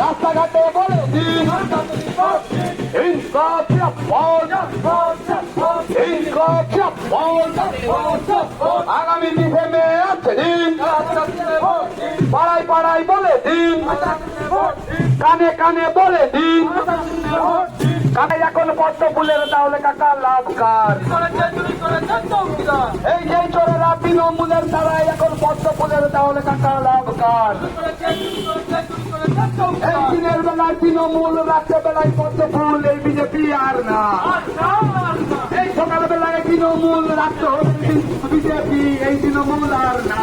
রাস্তাঘাটে বলে দিন ইনকাফ আগামী দিনে মেয়ে আছে দিন পাড়ায় পাড়ায় বলে, দিন কানে কানে বলে, দিন কানে এখন পদ্ম ফুলের তাহলে কাকা লাভ কার? এই যে চোরেরা তৃণমূলের দ্বারা এখন পদ্ম ফুলের তাহলে কাকা লাভ কার? এই দিনের বেলায় তৃণমূল রাত্রে বেলায় কত ফুল এই বিজেপি আর না। এই সকাল বেলায় তৃণমূল রাত্র বিজেপি, এই তৃণমূল আর না।